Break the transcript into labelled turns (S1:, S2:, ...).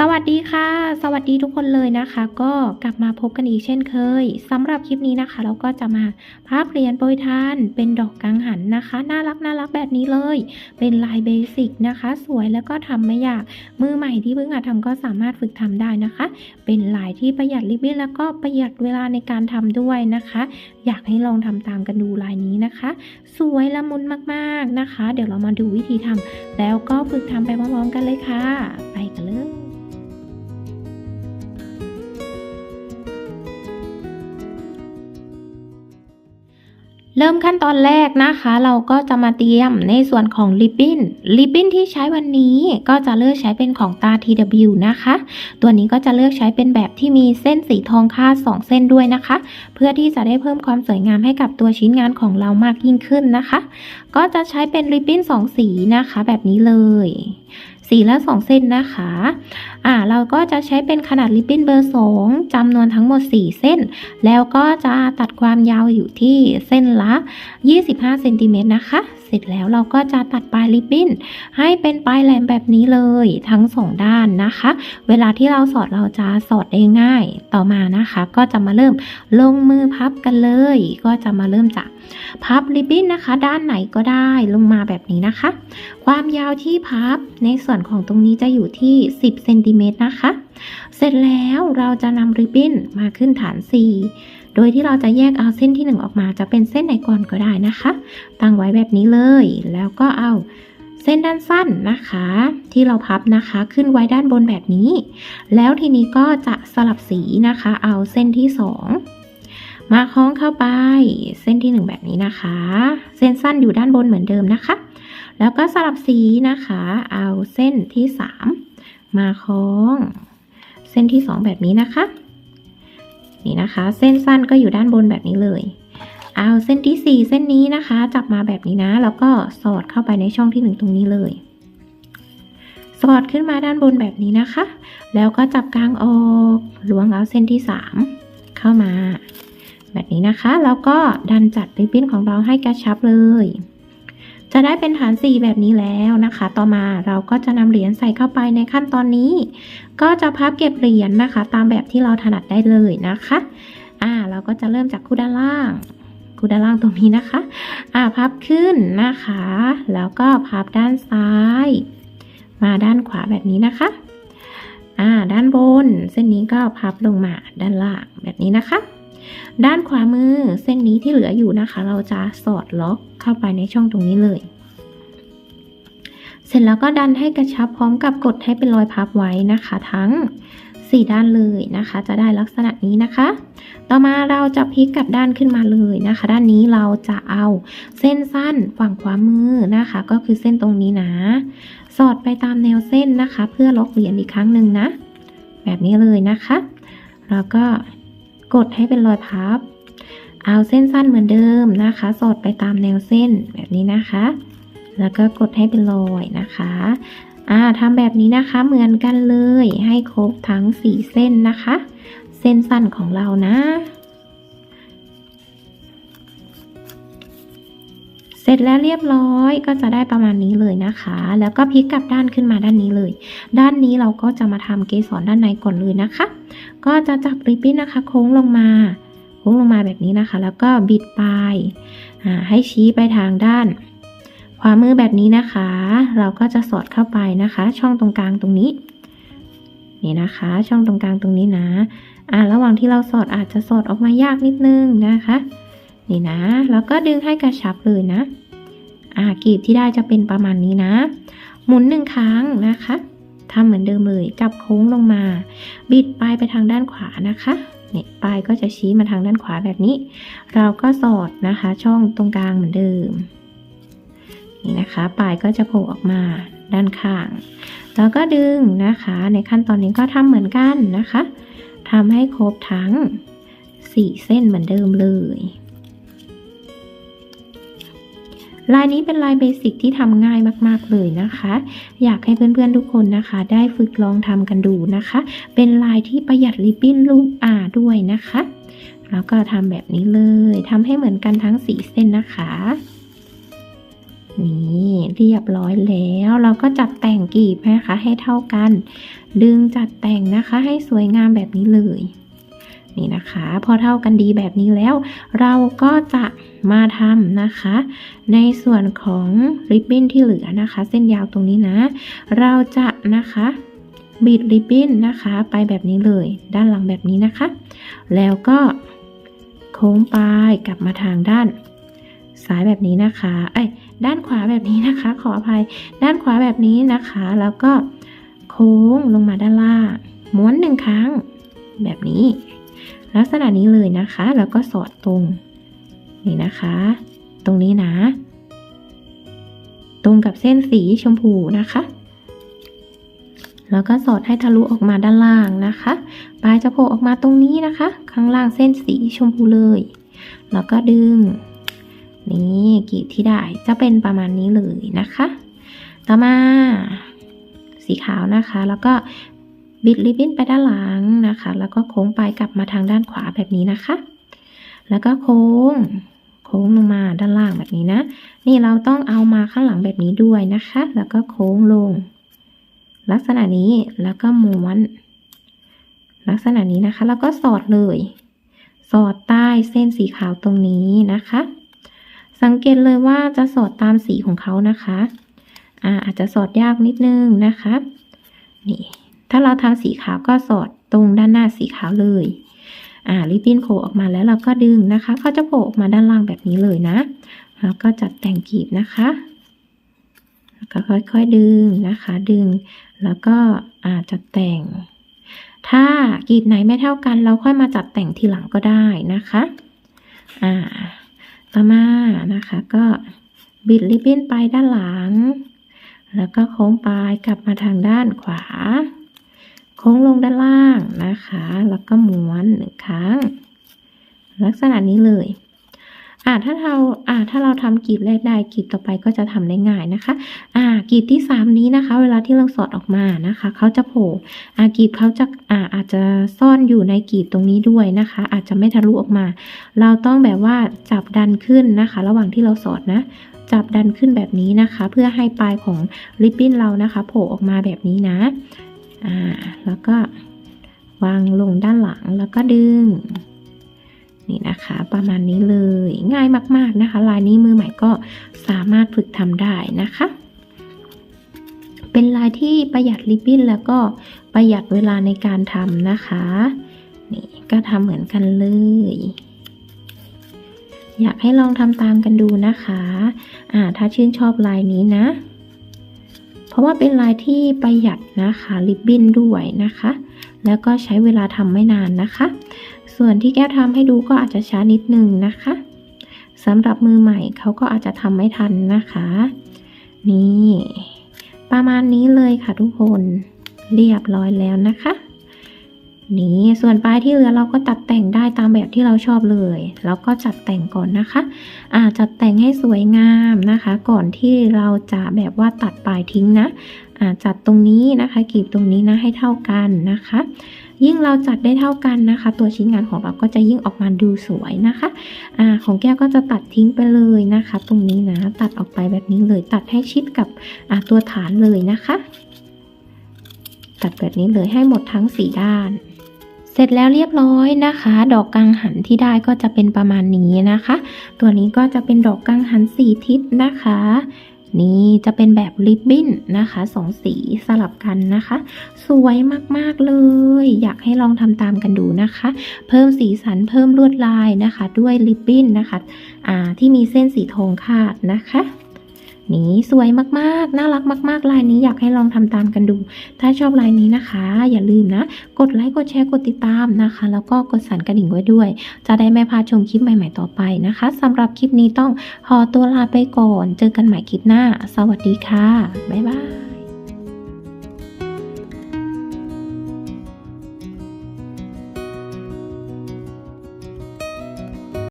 S1: สวัสดีค่ะ สวัสดีทุกคนเลยนะคะ ก็กลับมาพบกันอีกเช่นเคยสำหรับคลิปนี้นะคะ เราก็จะมาภาพเหรียญโปรยทาน เป็นดอกกังหันนะคะ น่ารักน่ารักแบบนี้เลย เป็นลายเบสิกนะคะ สวยแล้วก็ทำไม่ยาก มือใหม่ที่เพิ่งหัดทำก็สามารถฝึกทำได้นะคะ เป็นลายที่ประหยัดริบบิ้นแล้วก็ประหยัดเวลาในการทำด้วยนะคะ อยากให้ลองทำตามกันดูลายนี้นะคะ สวยละมุนมากๆนะคะ เดี๋ยวเรามาดูวิธีทำแล้วก็ฝึกทำไปพร้อมๆกันเลยค่ะ ไปกันเลย เริ่มขั้นตอนแรกนะคะ เราก็จะมาเตรียมในส่วนของริบบิ้นริบบิ้นที่ใช้วันนี้ก็จะเลือกใช้เป็นของตา TW นะคะ ตัวนี้ก็จะเลือกใช้เป็นแบบที่มีเส้นสีทองคาด2เส้นด้วยนะคะ เพื่อที่จะได้เพิ่มความสวยงามให้กับตัวชิ้นงานของเรามากยิ่งขึ้นนะคะ ก็จะใช้เป็นริบบิ้น2 สีนะคะ แบบนี้เลย สีละ2เส้นนะคะ อ่าเราก็จะใช้เป็นขนาดริบบิ้นเบอร์2จำนวนทั้งหมด 4 เส้น แล้วก็จะตัดความยาวอยู่ที่เส้นละ 25เซนติเมตรนะคะ เสร็จแล้วเราก็จะตัดปลายริบบิ้นให้เป็นปลายแหลมแบบนี้เลยทั้งสองด้านนะคะ เวลาที่เราสอดเราจะสอดได้ง่ายต่อมานะคะ ก็จะมาเริ่มลงมือพับกันเลย ก็จะมาเริ่มจากพับริบบิ้นนะคะ ด้านไหนก็ได้ลงมาแบบนี้นะคะ ความยาวที่พับในส่วนของตรงนี้จะอยู่ที่ 10เซนติเมตรนะคะ เสร็จแล้วเราจะนำริบบิ้นมาขึ้นฐาน 4 โดยที่เราจะแยกเอาเส้นที่ 1 ออกมาจะเป็นเส้นไหนก่อนก็ได้นะคะ ตั้งไว้แบบนี้เลย แล้วก็เอาเส้นด้านสั้นนะคะ ที่เราพับนะคะขึ้นไว้ด้านบนแบบนี้ แล้วทีนี้ก็จะสลับสีนะคะ เอาเส้นที่ 2 มาคล้องเข้าไป เส้นที่ 1 แบบนี้นะคะ เส้นสั้นอยู่ด้านบนเหมือนเดิมนะคะ แล้วก็สลับสีนะคะ เอาเส้นที่ 3 มาคล้อง เส้นที่ 2 แบบนี้นะคะ นี่นะคะ เส้นสั้นก็อยู่ด้านบนแบบนี้เลย เอาเส้นที่ 4 เส้นนี้นะคะ จับมาแบบนี้นะ แล้วก็สอดเข้าไปในช่องที่ 1 ตรงนี้เลย สอดขึ้นมาด้านบนแบบนี้นะคะ แล้วก็จับกลางออกล้วงเอาเส้นที่ 3 เข้ามา แบบนี้นะคะ แล้วก็ดันจัดริบบิ้นของเราให้กระชับเลย จะได้เป็นฐานสี่แบบนี้แล้วนะคะ ต่อมาเราก็จะนำเหรียญใส่เข้าไปในขั้นตอนนี้ ก็จะพับเก็บเหรียญนะคะ ตามแบบที่เราถนัดได้เลยนะคะ อ่า เราก็จะเริ่มจากคู่ด้านล่างคู่ด้านล่างตรงนี้นะคะ อ่า พับขึ้นนะคะ แล้วก็พับด้านซ้าย มาด้านขวาแบบนี้นะคะ อ่า ด้านบน เส้นนี้ก็พับลงมาด้านล่างแบบนี้นะคะ ด้านขวามือเส้นนี้ที่เหลืออยู่นะคะ เราจะสอดล็อกเข้าไปในช่องตรงนี้เลย เสร็จแล้วก็ดันให้กระชับพร้อมกับกดให้เป็นรอยพับไว้นะคะ ทั้ง 4 ด้านเลยนะคะ จะได้ลักษณะนี้นะคะ ต่อมาเราจะพลิกกลับด้านขึ้นมาเลยนะคะ ด้านนี้เราจะเอาเส้นสั้นฝั่งขวามือนะคะ ก็คือเส้นตรงนี้นะ สอดไปตามแนวเส้นนะคะ เพื่อล็อกเหรียญอีกครั้งหนึ่งนะ แบบนี้เลยนะคะ แล้วก็ กดให้เป็นรอยพับ เอาเส้นสั้นเหมือนเดิมนะคะ สอดไปตามแนวเส้นแบบนี้นะคะ แล้วก็กดให้เป็นรอยนะคะอ่าทำแบบนี้นะคะเหมือนกันเลยให้ครบทั้ง4เส้นนะคะ เส้นสั้นของเรานะ เสร็จแล้วเรียบร้อยก็จะได้ประมาณนี้เลยนะคะ แล้วก็พลิกกลับด้านขึ้นมาด้านนี้เลย ด้านนี้เราก็จะมาทำเกสรด้านในก่อนเลยนะคะ ก็จะจับริบบิ้นนะคะ โค้งลงมา โค้งลงมาแบบนี้นะคะ แล้วก็บิดปลายให้ชี้ไปทางด้านขวามือแบบนี้นะคะ เราก็จะสอดเข้าไปนะคะ ช่องตรงกลางตรงนี้ นี่นะคะ ช่องตรงกลางตรงนี้นะอ่าระหว่างที่เราสอดอาจจะสอดออกมายากนิดนึงนะคะ นี่นะ แล้วก็ดึงให้กระชับเลยนะ อ่ากรีบที่ได้จะเป็นประมาณนี้นะ หมุนหนึ่งครั้งนะคะ ทำเหมือนเดิมเลยจับโค้งลงมา บิดปลายไปทางด้านขวานะคะเนี่ยปลายก็จะชี้มาทางด้านขวาแบบนี้ เราก็สอดนะคะ ช่องตรงกลางเหมือนเดิมนี่นะคะปลายก็จะโผล่ออกมาด้านข้าง แล้วก็ดึงนะคะ ในขั้นตอนนี้ก็ทำเหมือนกันนะคะทำให้ครบทั้ง 4 เส้นเหมือนเดิมเลย ลายนี้เป็นลายเบสิกที่ทำง่ายมากๆเลยนะคะ อยากให้เพื่อนๆทุกคนนะคะ ได้ฝึกลองทำกันดูนะคะ เป็นลายที่ประหยัดริบบิ้นลูกอาด้วยนะคะ แล้วก็ทำแบบนี้เลยทำให้เหมือนกันทั้ง4เส้นนะคะนี่เรียบร้อยแล้วเราก็จัดแต่งกีบนะคะให้เท่ากัน ดึงจัดแต่งนะคะให้สวยงามแบบนี้เลย นี่นะคะ พอเท่ากันดีแบบนี้แล้ว เราก็จะมาทำนะคะ ในส่วนของริบบิ้นที่เหลือนะคะ เส้นยาวตรงนี้นะ เราจะนะคะบิดริบบิ้นนะคะ ไปแบบนี้เลย ด้านหลังแบบนี้นะคะ แล้วก็โค้งปลายกลับมาทางด้านซ้ายแบบนี้นะคะเอ้ยด้านขวาแบบนี้นะคะ ขออภัย ด้านขวาแบบนี้นะคะ แล้วก็โค้งลงมาด้านล่างม้วนหนึ่งครั้งแบบนี้ ลักษณะนี้เลยนะคะ แล้วก็สอดตรงนี่นะคะ ตรงนี้นะ ตรงกับเส้นสีชมพูนะคะ แล้วก็สอดให้ทะลุออกมาด้านล่างนะคะปลายจะโผล่ออกมาตรงนี้นะคะ ข้างล่างเส้นสีชมพูเลย แล้วก็ดึง นี่กีดที่ได้จะเป็นประมาณนี้เลยนะคะ ต่อมาสีขาวนะคะ แล้วก็ บิดริบบิ้นไปด้านหลังนะคะ แล้วก็โค้งไปกลับมาทางด้านขวาแบบนี้นะคะ แล้วก็โค้ง โค้งลงมาด้านล่างแบบนี้นะ นี่เราต้องเอามาข้างหลังแบบนี้ด้วยนะคะ แล้วก็โค้งลง ลักษณะนี้ แล้วก็ม้วน ลักษณะนี้นะคะ แล้วก็สอดเลย สอดใต้เส้นสีขาวตรงนี้นะคะ สังเกตเลยว่าจะสอดตามสีของเขานะคะอ่าอาจจะสอดยากนิดนึงนะคะ นี่ ถ้าเราทำสีขาวก็สอดตรงด้านหน้าสีขาวเลย อ่าริบบิ้นโผล่ออกมาแล้วเราก็ดึงนะคะเขาจะโผล่ออกมาด้านล่างแบบนี้เลยนะแล้วก็จัดแต่งกีบนะคะแล้วก็ค่อยๆดึงนะคะ ดึง แล้วก็อาจจัดแต่ง ถ้ากรีดไหนไม่เท่ากัน เราค่อยมาจัดแต่งทีหลังก็ได้นะคะ อ่า ต่อมานะคะ ก็บิดริบบิ้นไปด้านหลัง แล้วก็โค้งปลายกลับมาทางด้านขวา โค้งลงด้านล่างนะคะ แล้วก็ม้วนหนึ่งครั้ง ลักษณะนี้เลยอ่าถ้าเราอ่าถ้าเราทำกรีบแรกได้กรีบต่อไปก็จะทำได้ง่ายนะคะ อ่ากรีบที่สามนี้นะคะ เวลาที่เราสอดออกมานะคะเขาจะโผล่อ่ากรีบเขาจะอ่าอาจจะซ่อนอยู่ในกรีบตรงนี้ด้วยนะคะ อาจจะไม่ทะลุออกมา เราต้องแบบว่าจับดันขึ้นนะคะ ระหว่างที่เราสอดนะ จับดันขึ้นแบบนี้นะคะ เพื่อให้ปลายของริบบิ้นเรานะคะ โผล่ออกมาแบบนี้นะ อ่าแล้วก็วางลงด้านหลังแล้วก็ดึง นี่นะคะ ประมาณนี้เลยง่ายมาก ๆนะคะ ลายนี้มือใหม่ก็สามารถฝึกทำได้นะคะ เป็นลายที่ประหยัดริบบิ้นแล้วก็ประหยัดเวลาในการทำนะคะ นี่ก็ทำเหมือนกันเลยอยากให้ลองทำตามกันดูนะคะ อ่า ถ้าชื่นชอบลายนี้นะ ราะว่าเป็นลายที่ประหยัดนะคะริบบิ้นด้วยนะคะ แล้วก็ใช้เวลาทำไม่นานนะคะ ส่วนที่แก้วทำให้ดูก็อาจจะช้านิดนึงนะคะสำหรับมือใหม่เขาก็อาจจะทำไม่ทันนะคะ นี่ ประมาณนี้เลยค่ะทุกคน เรียบร้อยแล้วนะคะ นี่ส่วนปลายที่เหลือเราก็ตัดแต่งได้ตามแบบที่เราชอบเลย แล้วก็จัดแต่งก่อนนะคะอาจัดแต่งให้สวยงามนะคะ ก่อนที่เราจะแบบว่าตัดปลายทิ้งนะอาจัดตรงนี้นะคะกรีบตรงนี้นะให้เท่ากันนะคะ ยิ่งเราจัดได้เท่ากันนะคะ ตัวชิ้นงานของเราก็จะยิ่งออกมาดูสวยนะคะอ่าของแก้วก็จะตัดทิ้งไปเลยนะคะ ตรงนี้นะตัดออกไปแบบนี้เลยตัดให้ชิดกับอ่าตัวฐานเลยนะคะ ตัดแบบนี้เลยให้หมดทั้งสี่ด้าน เสร็จแล้วเรียบร้อยนะคะ ดอกกังหันที่ได้ก็จะเป็นประมาณนี้นะคะ ตัวนี้ก็จะเป็นดอกกังหันสีทิศนะคะ นี่จะเป็นแบบริบบิ้นนะคะสองสีสลับกันนะคะ สวยมากๆเลย อยากให้ลองทำตามกันดูนะคะ เพิ่มสีสันเพิ่มลวดลายนะคะ ด้วยริบบิ้นนะคะอ่าที่มีเส้นสีทองคาดนะคะ นี้สวยมากๆ น่ารักมาก ๆ ลายนี้อยากให้ลองทำตามกันดู ถ้าชอบลายนี้นะคะ อย่าลืมนะ กดไลค์ กดแชร์ กดติดตามนะคะ แล้วก็กดสั่นกระดิ่งไว้ด้วย จะได้ไม่พลาดชมคลิปใหม่ ๆ ต่อไปนะคะสำหรับคลิปนี้ต้องขอตัวลาไปก่อน เจอกันใหม่คลิปหน้า สวัสดีค่ะ บ๊ายบาย